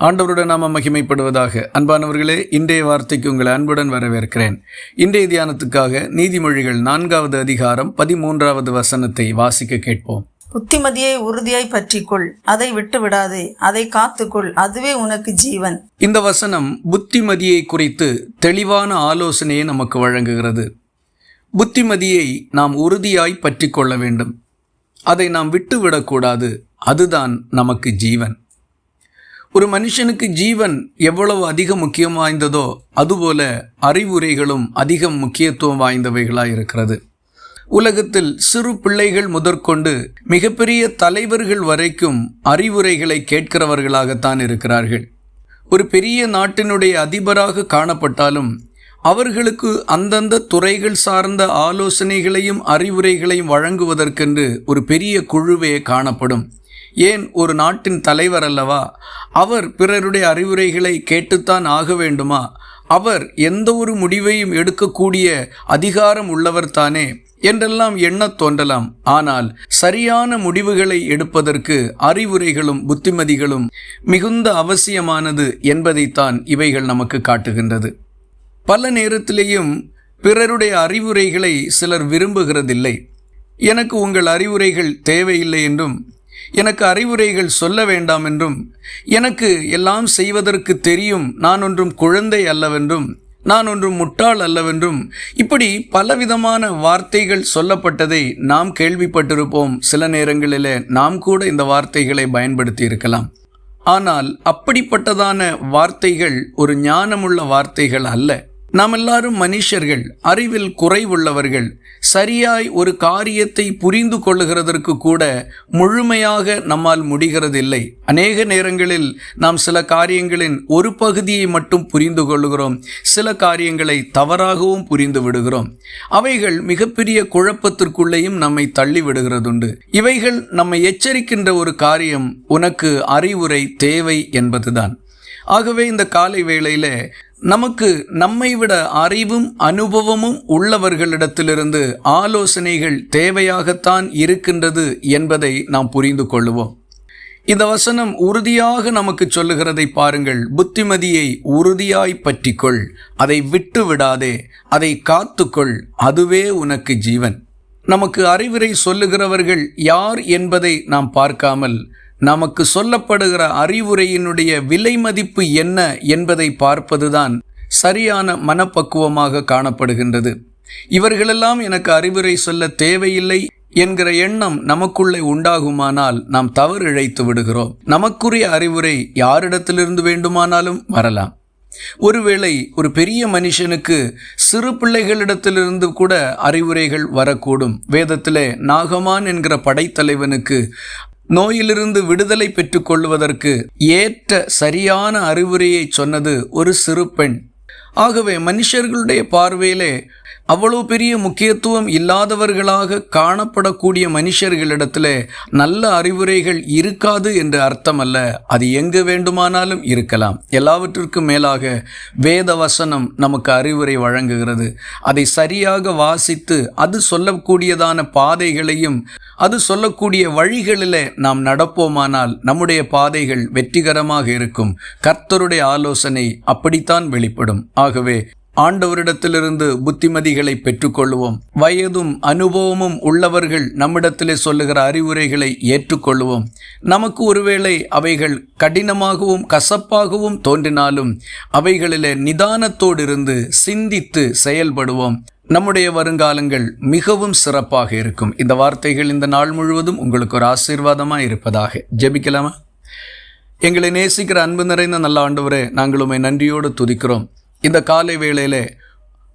ஆண்டவருடைய நாம மகிமைப்படுவதாக. அன்பானவர்களே இன்றைய வார்த்தைக்கு உங்களை அன்புடன் வரவேற்கிறேன். இன்றைய தியானத்துக்காக நீதிமொழிகள் நான்காவது அதிகாரம் பதிமூன்றாவது வசனத்தை வாசிக்க கேட்போம். புத்திமதியை உறுதியாய் பற்றிக்கொள். அதை விட்டு விடாதே அதை காத்துக்கொள். அதுவே உனக்கு ஜீவன். இந்த வசனம் புத்திமதியை குறித்து தெளிவான ஆலோசனையை நமக்கு வழங்குகிறது. புத்திமதியை நாம் உறுதியாய் பற்றி கொள்ள வேண்டும். அதை நாம் விட்டுவிடக்கூடாது. அதுதான் நமக்கு ஜீவன். ஒரு மனுஷனுக்கு ஜீவன் எவ்வளவு அதிக முக்கியம் வாய்ந்ததோ அதுபோல அறிவுரைகளும் அதிகம் முக்கியத்துவம் வாய்ந்தவைகளாக இருக்கிறது. உலகத்தில் சிறு பிள்ளைகள் முதற்கொண்டு மிகப்பெரிய தலைவர்கள் வரைக்கும் அறிவுரைகளை கேட்கிறவர்களாகத்தான் இருக்கிறார்கள். ஒரு பெரிய நாட்டினுடைய அதிபராக காணப்பட்டாலும் அவர்களுக்கு அந்தந்த துறைகள் சார்ந்த ஆலோசனைகளையும் அறிவுரைகளையும் வழங்குவதற்கென்று ஒரு பெரிய குழுவே காணப்படும். ஏன் ஒரு நாட்டின் தலைவர் அல்லவா? அவர் பிறருடைய அறிவுரைகளை கேட்டுத்தான் ஆக வேண்டுமா? அவர் எந்த ஒரு முடிவையும் எடுக்கக்கூடிய அதிகாரம் உள்ளவர் தானே? என்றெல்லாம் எண்ணத் தோன்றலாம். ஆனால் சரியான முடிவுகளை எடுப்பதற்கு அறிவுரைகளும் புத்திமதிகளும் மிகுந்த அவசியமானது என்பதைத்தான் இவைகள் நமக்கு காட்டுகின்றது. பல நேரத்திலேயும் பிறருடைய அறிவுரைகளை சிலர் விரும்புகிறதில்லை. எனக்கு உங்கள் அறிவுரைகள் தேவையில்லை என்றும் எனக்கு அறிவுரைகள் சொல்ல வேண்டாம் என்றும் எனக்கு எல்லாம் செய்வதற்கு தெரியும் நான் ஒன்றும் குழந்தை அல்லவென்றும் நான் ஒன்றும் முட்டாள் அல்லவென்றும் இப்படி பலவிதமான வார்த்தைகள் சொல்லப்பட்டதை நாம் கேள்விப்பட்டிருப்போம். சில நேரங்களில் நாம் கூட இந்த வார்த்தைகளை பயன்படுத்தி இருக்கலாம் ஆனால் அப்படிப்பட்டதான வார்த்தைகள் ஒரு ஞானமுள்ள வார்த்தைகள் அல்ல. நாம் எல்லாரும் மனுஷர்கள் அறிவில் குறைவுள்ளவர்கள் சரியாய் ஒரு காரியத்தை புரிந்து கொள்ளுகிறதற்கு கூட முழுமையாக நம்மால் முடிகிறதில்லை. அநேக நேரங்களில் நாம் சில காரியங்களின் ஒரு பகுதியை மட்டும் புரிந்து கொள்கிறோம் சில காரியங்களை தவறாகவும் புரிந்து விடுகிறோம். அவைகள் மிகப்பெரிய குழப்பத்திற்குள்ளேயும் நம்மை தள்ளி விடுகிறதுண்டு இவைகள் நம்மை எச்சரிக்கின்ற ஒரு காரியம் உனக்கு அறிவுரை தேவை என்பதுதான். ஆகவே இந்த காலை வேளையில நமக்கு நம்மை விட அறிவும் அனுபவமும் உள்ளவர்களிடத்திலிருந்து ஆலோசனைகள் தேவையாகத்தான் இருக்கின்றது என்பதை நாம் புரிந்து கொள்ளுவோம். இந்த வசனம் உறுதியாக நமக்கு சொல்லுகிறதை பாருங்கள். புத்திமதியை உறுதியாய் பற்றிக்கொள். அதை விட்டு விடாதே அதை காத்துக்கொள். அதுவே உனக்கு ஜீவன். நமக்கு அறிவுரை சொல்லுகிறவர்கள் யார் என்பதை நாம் பார்க்காமல் நமக்கு சொல்லப்படுகிற அறிவுரையினுடைய விலை மதிப்பு என்ன என்பதை பார்ப்பதுதான் சரியான மனப்பக்குவமாக காணப்படுகின்றது. இவர்களெல்லாம் எனக்கு அறிவுரை சொல்ல தேவையில்லை என்கிற எண்ணம் நமக்குள்ளே உண்டாகுமானால் நாம் தவறு இழைத்து விடுகிறோம். நமக்குரிய அறிவுரை யாரிடத்திலிருந்து வேண்டுமானாலும் வரலாம். ஒருவேளை ஒரு பெரிய மனுஷனுக்கு சிறு பிள்ளைகளிடத்திலிருந்து கூட அறிவுரைகள் வரக்கூடும். வேதத்திலே நாகமான் என்கிற படைத்தலைவனுக்கு நோயிலிருந்து விடுதலை பெற்றுக்கொள்வதற்கு ஏற்ற சரியான அறிவுரையை சொன்னது ஒரு சிறு பெண். ஆகவே மனுஷர்களுடைய பார்வையிலே அவ்வளோ பெரிய முக்கியத்துவம் இல்லாதவர்களாக காணப்படக்கூடிய மனுஷர்களிடத்தில் நல்ல அறிவுரைகள் இருக்காது என்று அர்த்தம் அல்ல அது எங்கு வேண்டுமானாலும் இருக்கலாம். எல்லாவற்றிற்கும் மேலாக வேத வசனம் நமக்கு அறிவுரை வழங்குகிறது. அதை சரியாக வாசித்து அது சொல்லக்கூடியதான பாதைகளையும் அது சொல்லக்கூடிய வழிகளில் நாம் நடப்போமானால் நம்முடைய பாதைகள் வெற்றிகரமாக இருக்கும். கர்த்தருடைய ஆலோசனை அப்படித்தான் வெளிப்படும். ஆகவே ஆண்டவரிடத்திலிருந்து புத்திமதிகளை பெற்றுக்கொள்வோம் வயதும் அனுபவமும் உள்ளவர்கள் நம்மிடத்திலே சொல்லுகிற அறிவுரைகளை ஏற்றுக்கொள்வோம் நமக்கு ஒருவேளை அவைகள் கடினமாகவும் கசப்பாகவும் தோன்றினாலும் அவைகளிலே நிதானத்தோடு இருந்து சிந்தித்து செயல்படுவோம். நம்முடைய வருங்காலங்கள் மிகவும் சிறப்பாக இருக்கும். இந்த வார்த்தைகள் இந்த நாள் முழுவதும் உங்களுக்கு ஒரு ஆசீர்வாதமாக இருப்பதாக. ஜெபிக்கலாமா? எங்களை நேசிக்கிற அன்பு நிறைந்த நல்ல ஆண்டவரே நாங்கள் உண்மை நன்றியோடு துதிக்கிறோம். இந்த காலை வேளையில்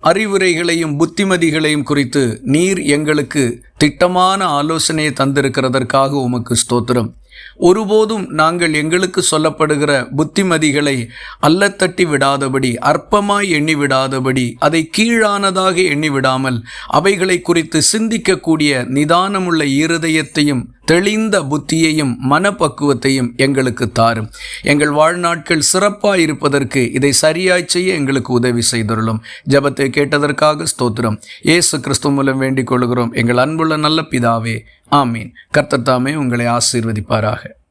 அறிவுரைகளையும் புத்திமதிகளையும் குறித்து நீர் எங்களுக்கு திட்டமான ஆலோசனையை தந்திருக்கிறதற்காக உமக்கு ஸ்தோத்திரம். ஒருபோதும் நாங்கள் எங்களுக்கு சொல்லப்படுகிற புத்திமதிகளை அல்லத்தட்டி விடாதபடி அற்பமாய் எண்ணி விடாதபடி அதை கீழானதாக எண்ணி விடாமல் அவைகளை குறித்து சிந்திக்கக்கூடிய நிதானமுள்ள இருதயத்தையும் தெளிந்த புத்தியையும் மனப்பக்குவத்தையும் எங்களுக்கு தாரும். எங்கள் வாழ்நாட்கள் சிறப்பாக இருப்பதற்கு இதை சரியாய் செய்ய எங்களுக்கு உதவி செய்துள்ளோம் ஜபத்தை கேட்டதற்காக ஸ்தோத்திரம். ஏசு கிறிஸ்து மூலம் வேண்டிக் கொள்கிறோம். எங்கள் அன்புள்ள நல்ல பிதாவே ஆமீன். கர்த்தத்தாமே உங்களை ஆசீர்வதிப்பாராக.